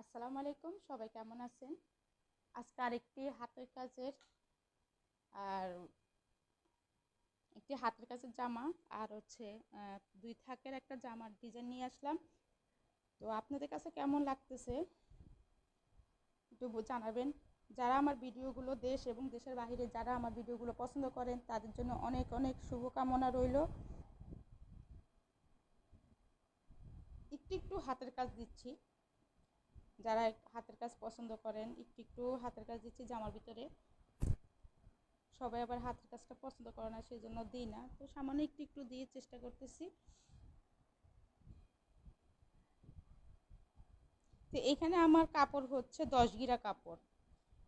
আসসালামু আলাইকুম, সবাই কেমন আছেন? আজকে আরেকটি হাতের কাজের আর একটি হাতের কাজের জামা আর হচ্ছে দুই থাকের একটা জামার ডিজাইন নিয়ে আসলাম। তো আপনাদের কাছে কেমন লাগতেছে? একটু জানাবেন। যারা আমার ভিডিওগুলো দেশ এবং দেশের বাইরে যারা আমার ভিডিওগুলো পছন্দ করেন, তাদের জন্য অনেক অনেক শুভকামনা রইল। একটু একটু হাতের কাজ দিচ্ছি। যারা হাতের কাজ পছন্দ করেন, একটু একটু হাতের কাজ দিচ্ছি জামার ভিতরে। সবাই আবার হাতের কাজটা পছন্দ করে না, সেই জন্য দিই না। তো সামান্য একটু একটু দিয়ে চেষ্টা করতেছি। তো এখানে আমার কাপড় হচ্ছে দশ গিরা কাপড়।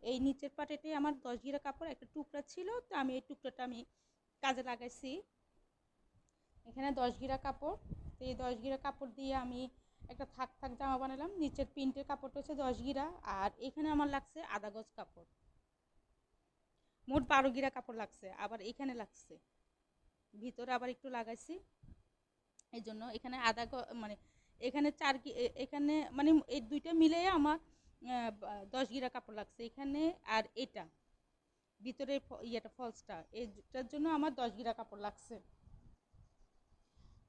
এই নিচের পাটেতে আমার দশ গিরা কাপড় একটা টুকরা ছিল, তো আমি এই টুকরাটা আমি কাজে লাগাইছি। এখানে দশ গিরা কাপড়। তো এই দশ গিরা কাপড় দিয়ে আমি একটা থাক থাক জামা বানালাম, নিচের প্রিন্টের কাপড়টা হচ্ছে দশ গিরা, আর এখানে আমার লাগছে আধা গজ কাপড়। মোট বারো গিরা কাপড় লাগছে, আবার এখানে লাগছে। ভিতরে আবার একটু লাগাইছি। এই জন্য এখানে গ- মানে এখানে চার এখানে মানে এই দুইটা মিলে আমার দশ গিরা কাপড় লাগছে। এখানে আর এটা। ভিতরে ইয়েটা ফলসটা এইটার জন্য আমার দশ গিরা কাপড় লাগছে।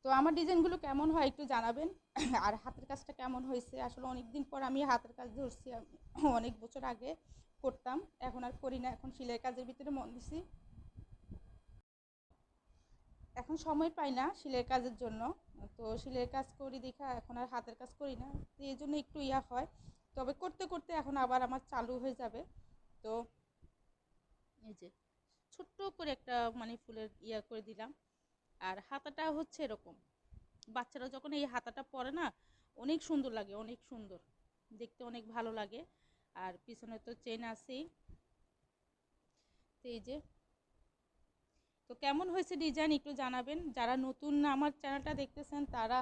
তো আমার ডিজাইনগুলো কেমন হয় একটু জানাবেন? আর হাতের কাজটা কেমন হয়েছে? আসলে অনেক দিন পর আমি হাতের কাজ ধরছি অনেক বছর আগে করতাম, এখন আর করি না, এখন সেলাই কাজের ভিতরে মন দিছি। এখন সময় পাই না সেলাই কাজের জন্য, তো সেলাই কাজ করি দেখা, এখন আর হাতের কাজ করি না, তো এই জন্য একটু ইয়া হয়। তবে করতে করতে এখন আবার আমার চালু হয়ে যাবে, তো এই যে ছোট্ট করে একটা মানে ফুলের ইয়া করে দিলাম। আর হাতাটা হচ্ছে এরকম। বাচ্চারা যখন এই হাতাটা পরে না, অনেক সুন্দর লাগে, অনেক সুন্দর। দেখতে অনেক ভালো লাগে। আর পিছনে তো চেন আছেই। এই যে। তো কেমন হয়েছে ডিজাইন একটু জানাবেন। যারা নতুন আমার চ্যানেলটা দেখতেছেন, তারা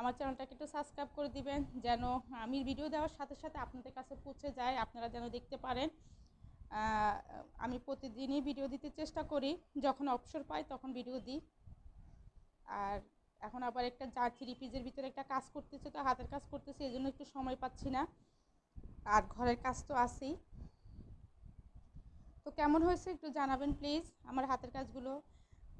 আমার চ্যানেলটাকে একটু সাবস্ক্রাইব করে দিবেন, যেন আমি ভিডিও দেওয়ার সাথে সাথে আপনাদের কাছে পৌঁছে যায়, আপনারা যেন দেখতে পারেন। আমি প্রতিদিনই ভিডিও দিতে চেষ্টা করি। যখন অবসর পাই, তখন ভিডিও দিই। আর এখন আবার একটা যা থ্রি পিসের ভিতরে একটা কাজ করতেছে তো হাতের কাজ করতেছে, এই জন্য একটু সময় পাচ্ছি না। আর ঘরের কাজ তো আছেই। তো কেমন হয়েছে একটু জানাবেন প্লিজ আমার হাতের কাজগুলো।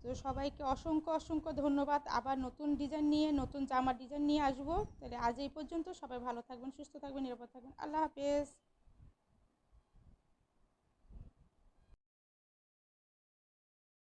তো সবাইকে অসংখ্য অসংখ্য ধন্যবাদ। আবার নতুন ডিজাইন নিয়ে, নতুন জামার ডিজাইন নিয়ে আসব। তাহলে আজ এই পর্যন্ত সবাই ভালো থাকবেন, সুস্থ থাকবেন, নিরাপদ থাকবেন। আল্লাহ হাফেজ।